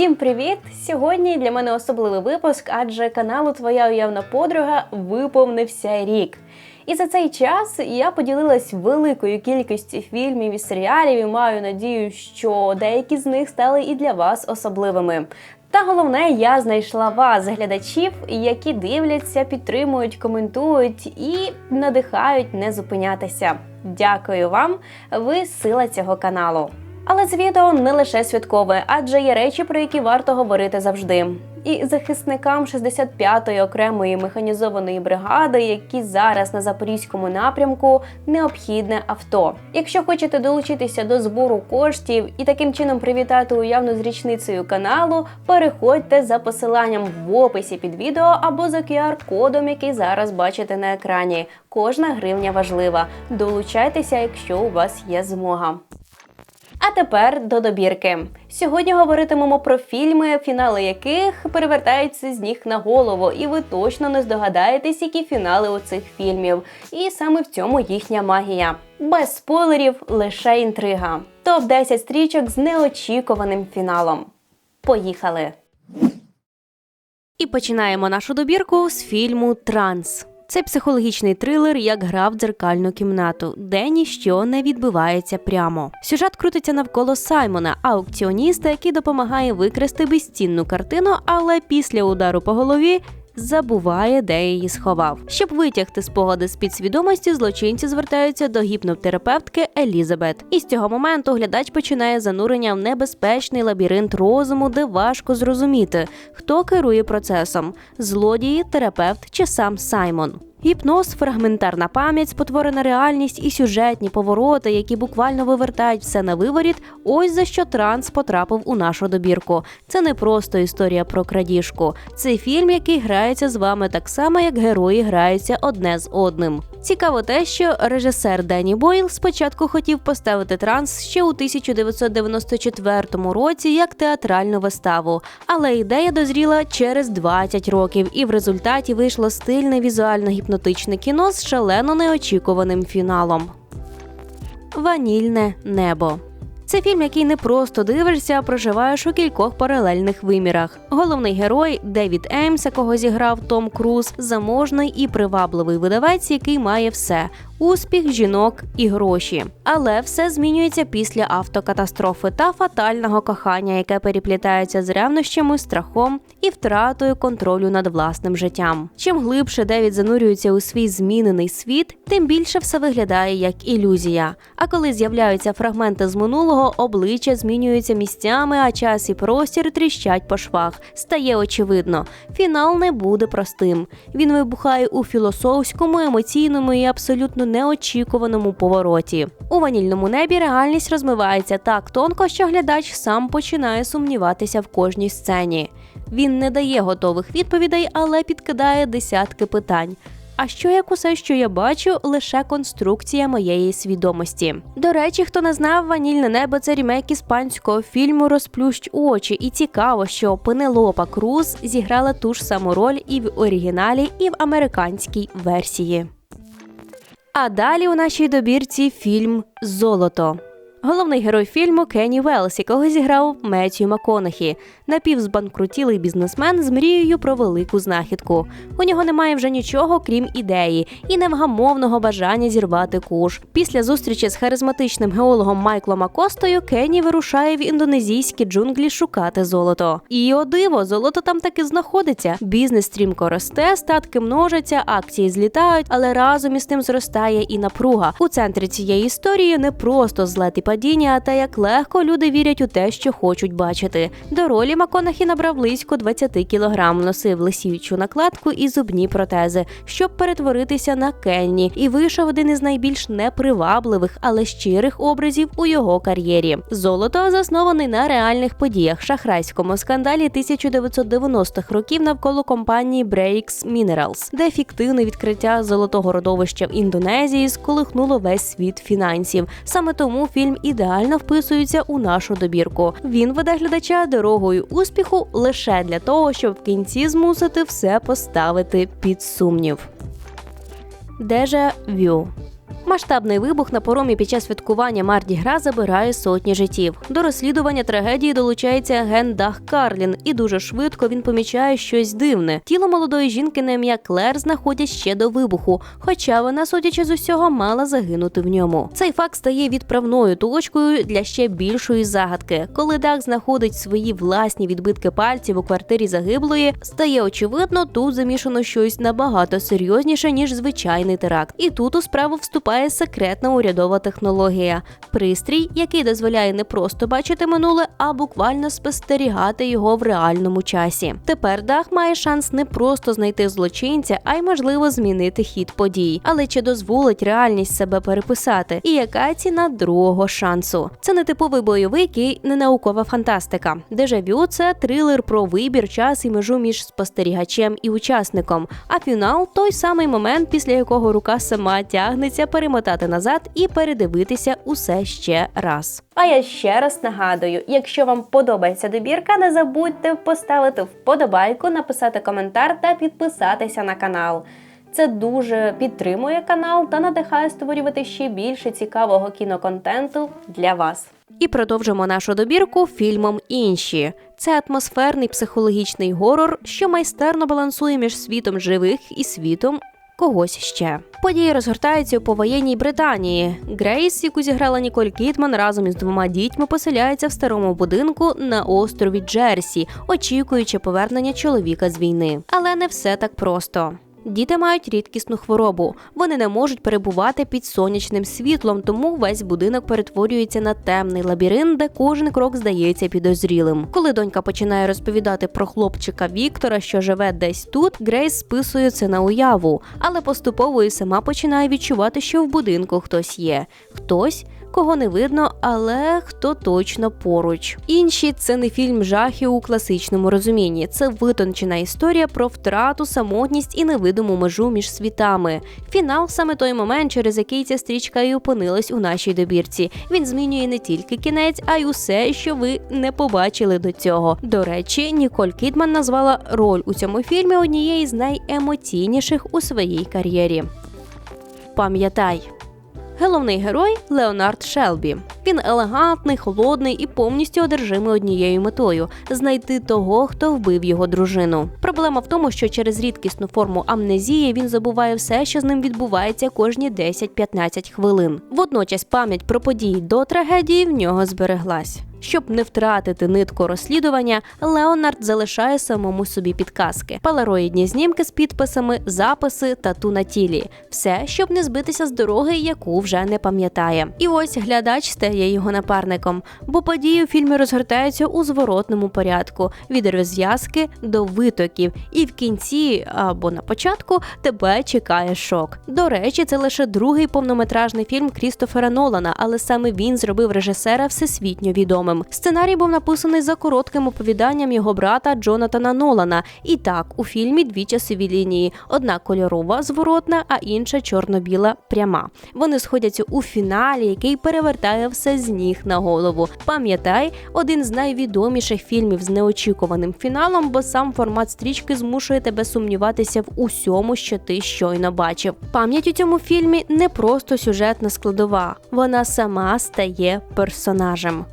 Всім привіт! Сьогодні для мене особливий випуск, адже каналу Твоя уявна подруга виповнився рік. І за цей час я поділилась великою кількістю фільмів і серіалів і маю надію, що деякі з них стали і для вас особливими. Та головне, я знайшла вас, глядачів, які дивляться, підтримують, коментують і надихають не зупинятися. Дякую вам! Ви сила цього каналу. Але це відео не лише святкове, адже є речі, про які варто говорити завжди. І захисникам 65-ї окремої механізованої бригади, які зараз на запорізькому напрямку, необхідне авто. Якщо хочете долучитися до збору коштів і таким чином привітати уявну з річницею каналу, переходьте за посиланням в описі під відео або за QR-кодом, який зараз бачите на екрані. Кожна гривня важлива. Долучайтеся, якщо у вас є змога. А тепер до добірки. Сьогодні говоритимемо про фільми, фінали яких перевертаються з ніг на голову, і ви точно не здогадаєтесь, які фінали у цих фільмів. І саме в цьому їхня магія. Без спойлерів, лише інтрига. Топ 10 стрічок з неочікуваним фіналом. Поїхали! І починаємо нашу добірку з фільму Транс. Це психологічний трилер, як гра в дзеркальну кімнату, де ніщо не відбувається прямо. Сюжет крутиться навколо Саймона, аукціоніста, який допомагає викрасти безцінну картину, але після удару по голові. Забуває, де її сховав. Щоб витягти спогади з підсвідомості, злочинці звертаються до гіпнотерапевтки Елізабет. І з цього моменту глядач починає занурення в небезпечний лабіринт розуму, де важко зрозуміти, хто керує процесом злодії, терапевт чи сам Саймон. Гіпноз, фрагментарна пам'ять, спотворена реальність і сюжетні повороти, які буквально вивертають все на виворіт. Ось за що транс потрапив у нашу добірку. Це не просто історія про крадіжку. Це фільм, який грається з вами так само, як герої граються одне з одним. Цікаво те, що режисер Денні Бойл спочатку хотів поставити транс ще у 1994 році як театральну виставу, але ідея дозріла через 20 років, і в результаті вийшло стильне візуально гіпнотичне кіно з шалено неочікуваним фіналом. Ванільне небо. Це фільм, який не просто дивишся, а проживаєш у кількох паралельних вимірах. Головний герой Девід Еймс, якого зіграв Том Круз, заможний і привабливий видавець, який має все успіх, жінок і гроші. Але все змінюється після автокатастрофи та фатального кохання, яке переплітається з ревнощами, страхом і втратою контролю над власним життям. Чим глибше Девід занурюється у свій змінений світ, тим більше все виглядає як ілюзія. А коли з'являються фрагменти з минулого, обличчя змінюються місцями, а час і простір тріщать по швах. Стає очевидно, фінал не буде простим. Він вибухає у філософському, емоційному і абсолютно неочікуваному повороті. У ванільному небі реальність розмивається так тонко, що глядач сам починає сумніватися в кожній сцені. Він не дає готових відповідей, але підкидає десятки питань. А що як усе, що я бачу, лише конструкція моєї свідомості. До речі, хто не знав, ванільне небо це рімейк іспанського фільму Розплющ очі, і цікаво, що Пенелопа Круз зіграла ту ж саму роль і в оригіналі, і в американській версії. А далі у нашій добірці фільм Золото. Головний герой фільму Кенні Велс, якого зіграв Меттью Маконахі, напівзбанкрутілий бізнесмен з мрією про велику знахідку. У нього немає вже нічого, крім ідеї, і невгамовного бажання зірвати куш. Після зустрічі з харизматичним геологом Майклом Акостою Кенні вирушає в індонезійські джунглі шукати золото. І о диво, золото там таки знаходиться. Бізнес стрімко росте, статки множаться, акції злітають, але разом із тим зростає і напруга. У центрі цієї історії не просто злет падіння, а те, як легко люди вірять у те, що хочуть бачити. До ролі Маконахі набрав близько 20 кілограм, носив лисівчу накладку і зубні протези, щоб перетворитися на Кенні, і вийшов один із найбільш непривабливих, але щирих образів у його кар'єрі. Золото заснований на реальних подіях, шахрайському скандалі 1990-х років навколо компанії Breaks Minerals, де фіктивне відкриття золотого родовища в Індонезії сколихнуло весь світ фінансів. Саме тому фільм ідеально вписується у нашу добірку. Він веде глядача дорогою успіху лише для того, щоб в кінці змусити все поставити під сумнів. Дежа Вю Масштабний вибух на поромі під час святкування Марді Гра забирає сотні життів. До розслідування трагедії долучається агент Дах Карлін, і дуже швидко він помічає щось дивне. Тіло молодої жінки на ім'я Клер знаходять ще до вибуху, хоча вона, судячи з усього, мала загинути в ньому. Цей факт стає відправною точкою для ще більшої загадки. Коли Дах знаходить свої власні відбитки пальців у квартирі загиблої, стає очевидно, тут замішано щось набагато серйозніше ніж звичайний теракт. І тут у справу вступає секретна урядова технологія пристрій, який дозволяє не просто бачити минуле, а буквально спостерігати його в реальному часі. Тепер Дах має шанс не просто знайти злочинця, а й можливо змінити хід подій. Але чи дозволить реальність себе переписати? І яка ціна другого шансу? Це не типовий бойовик і не наукова фантастика. Дежавю це трилер про вибір, час і межу між спостерігачем і учасником. А фінал той самий момент, після якого рука сама тягнеться перемотати назад і передивитися усе ще раз. А я ще раз нагадую: якщо вам подобається добірка, не забудьте поставити вподобайку, написати коментар та підписатися на канал. Це дуже підтримує канал та надихає створювати ще більше цікавого кіноконтенту для вас. І продовжимо нашу добірку фільмом Інші. Це атмосферний психологічний горор, що майстерно балансує між світом живих і світом когось ще. Події розгортаються у повоєнній Британії. Грейс, яку зіграла Ніколь Кітман, разом із двома дітьми поселяється в старому будинку на острові Джерсі, очікуючи повернення чоловіка з війни. Але не все так просто. Діти мають рідкісну хворобу. Вони не можуть перебувати під сонячним світлом, тому весь будинок перетворюється на темний лабіринт, де кожен крок здається підозрілим. Коли донька починає розповідати про хлопчика Віктора, що живе десь тут, Грейс списує це на уяву, але поступово і сама починає відчувати, що в будинку хтось є. Хтось кого не видно, але хто точно поруч. Інші це не фільм жахів у класичному розумінні. Це витончена історія про втрату, самотність і невидиму межу між світами. Фінал саме той момент, через який ця стрічка і опинилась у нашій добірці. Він змінює не тільки кінець, а й усе, що ви не побачили до цього. До речі, Ніколь Кідман назвала роль у цьому фільмі однією з найемоційніших у своїй кар'єрі. Пам'ятай. Головний герой Леонард Шелбі. Він елегантний, холодний і повністю одержимий однією метою знайти того, хто вбив його дружину. Проблема в тому, що через рідкісну форму амнезії він забуває все, що з ним відбувається кожні 10-15 хвилин. Водночас пам'ять про події до трагедії в нього збереглась. Щоб не втратити нитку розслідування, Леонард залишає самому собі підказки: палароїдні знімки з підписами, записи, тату на тілі, все, щоб не збитися з дороги, яку вже не пам'ятає. І ось глядач стає його напарником, бо події у фільмі розгортаються у зворотному порядку від розв'язки до витоків, і в кінці або на початку тебе чекає шок. До речі, це лише другий повнометражний фільм Крістофера Нолана, але саме він зробив режисера всесвітньо відомим. Сценарій був написаний за коротким оповіданням його брата Джонатана Нолана. І так, у фільмі дві часові лінії: одна кольорова, зворотна, а інша чорно-біла пряма. Вони сходяться у фіналі, який перевертає все з ніг на голову. Пам'ятай, один з найвідоміших фільмів з неочікуваним фіналом, бо сам формат стрічки змушує тебе сумніватися в усьому, що ти щойно бачив. Пам'ять у цьому фільмі не просто сюжетна складова, вона сама стає персонажем.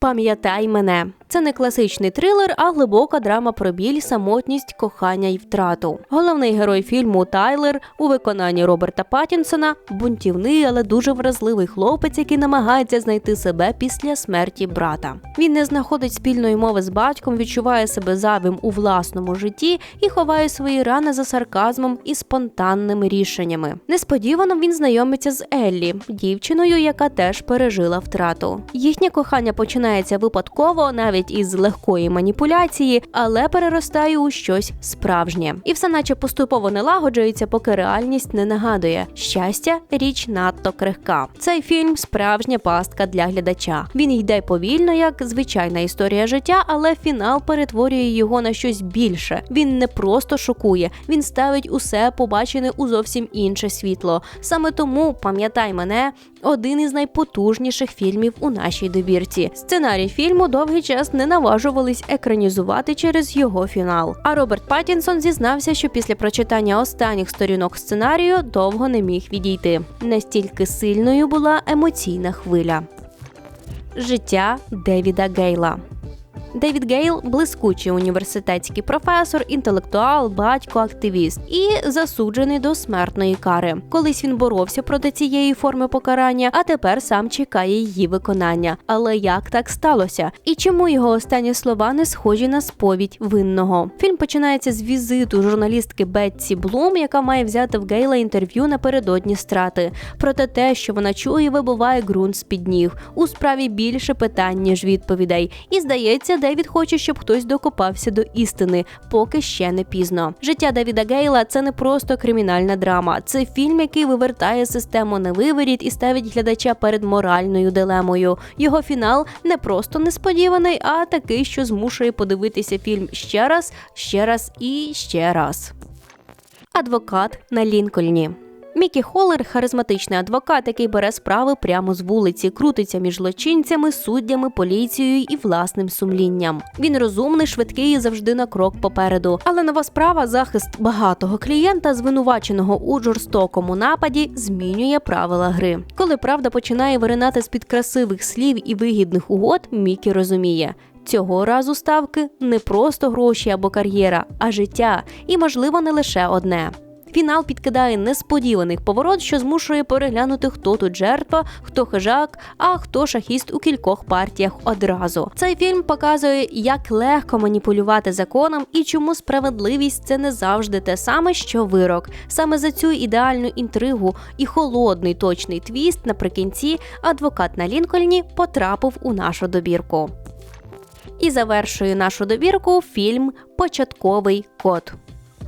Пам'ятай мене. Це не класичний трилер, а глибока драма про біль, самотність, кохання й втрату. Головний герой фільму Тайлер у виконанні Роберта Паттінсона – бунтівний, але дуже вразливий хлопець, який намагається знайти себе після смерті брата. Він не знаходить спільної мови з батьком, відчуває себе завим у власному житті і ховає свої рани за сарказмом і спонтанними рішеннями. Несподівано він знайомиться з Еллі, дівчиною, яка теж пережила втрату. Їхнє кохання починається випадково, навіть навіть із легкої маніпуляції, але переростає у щось справжнє. І все наче поступово налагоджується, поки реальність не нагадує. Щастя, річ надто крихка. Цей фільм справжня пастка для глядача. Він йде повільно, як звичайна історія життя, але фінал перетворює його на щось більше. Він не просто шокує, він ставить усе побачене у зовсім інше світло. Саме тому пам'ятай мене один із найпотужніших фільмів у нашій добірці. Сценарій фільму довгий час не наважувались екранізувати через його фінал. А Роберт Паттінсон зізнався, що після прочитання останніх сторінок сценарію довго не міг відійти. Настільки сильною була емоційна хвиля. Життя Девіда Гейла. Девід Гейл блискучий університетський професор, інтелектуал, батько, активіст і засуджений до смертної кари. Колись він боровся проти цієї форми покарання, а тепер сам чекає її виконання. Але як так сталося? І чому його останні слова не схожі на сповідь винного? Фільм починається з візиту журналістки Бетсі Блум, яка має взяти в Гейла інтерв'ю напередодні страти. Проте те, що вона чує, вибиває ґрунт з під ніг. У справі більше питань ніж відповідей. І здається, Девід хоче, щоб хтось докопався до істини, поки ще не пізно. Життя Девіда Гейла це не просто кримінальна драма, це фільм, який вивертає систему на виворіт і ставить глядача перед моральною дилемою. Його фінал не просто несподіваний, а такий, що змушує подивитися фільм ще раз, ще раз і ще раз. Адвокат на Лінкольні. Мікі Холлер харизматичний адвокат, який бере справи прямо з вулиці, крутиться між злочинцями, суддями, поліцією і власним сумлінням. Він розумний, швидкий і завжди на крок попереду. Але нова справа захист багатого клієнта, звинуваченого у жорстокому нападі, змінює правила гри. Коли правда починає виринати з під красивих слів і вигідних угод, Мікі розуміє. Цього разу ставки не просто гроші або кар'єра, а життя, і можливо не лише одне. Фінал підкидає несподіваний поворот, що змушує переглянути, хто тут жертва, хто хижак, а хто шахіст у кількох партіях одразу. Цей фільм показує, як легко маніпулювати законом і чому справедливість це не завжди те саме, що вирок. Саме за цю ідеальну інтригу і холодний точний твіст наприкінці адвокат на Лінкольні потрапив у нашу добірку. І завершує нашу добірку фільм Початковий код.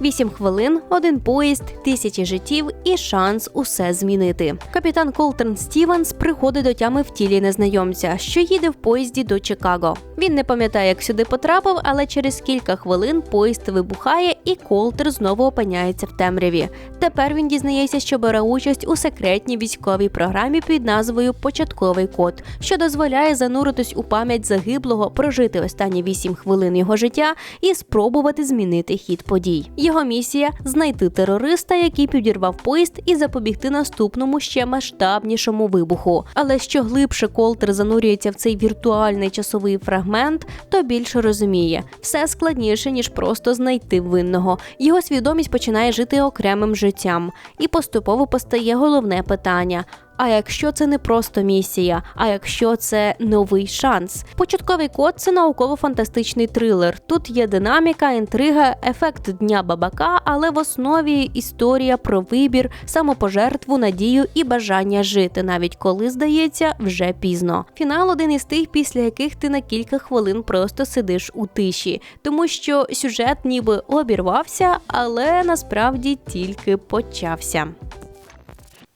Вісім хвилин, один поїзд, тисячі життів і шанс усе змінити. Капітан Колтерн Стівенс приходить до тями в тілі незнайомця, що їде в поїзді до Чикаго. Він не пам'ятає, як сюди потрапив, але через кілька хвилин поїзд вибухає, і Колтер знову опиняється в темряві. Тепер він дізнається, що бере участь у секретній військовій програмі під назвою Початковий код, що дозволяє зануритись у пам'ять загиблого, прожити останні вісім хвилин його життя і спробувати змінити хід подій. Його місія знайти терориста, який підірвав поїзд, і запобігти наступному ще масштабнішому вибуху. Але що глибше Колтер занурюється в цей віртуальний часовий фрагмент, то більше розуміє, все складніше ніж просто знайти винного. Його свідомість починає жити окремим життям, і поступово постає головне питання. А якщо це не просто місія, а якщо це новий шанс? Початковий код це науково-фантастичний трилер. Тут є динаміка, інтрига, ефект дня бабака, але в основі історія про вибір, самопожертву, надію і бажання жити, навіть коли здається вже пізно. Фінал один із тих, після яких ти на кілька хвилин просто сидиш у тиші, тому що сюжет ніби обірвався, але насправді тільки почався.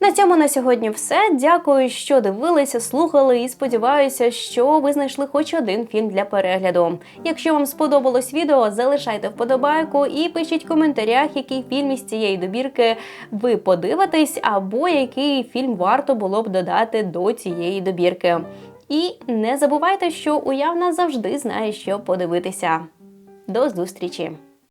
На цьому на сьогодні все. Дякую, що дивилися, слухали і сподіваюся, що ви знайшли хоч один фільм для перегляду. Якщо вам сподобалось відео, залишайте вподобайку і пишіть в коментарях, який фільм із цієї добірки ви подивитесь, або який фільм варто було б додати до цієї добірки. І не забувайте, що уявна завжди знає, що подивитися. До зустрічі!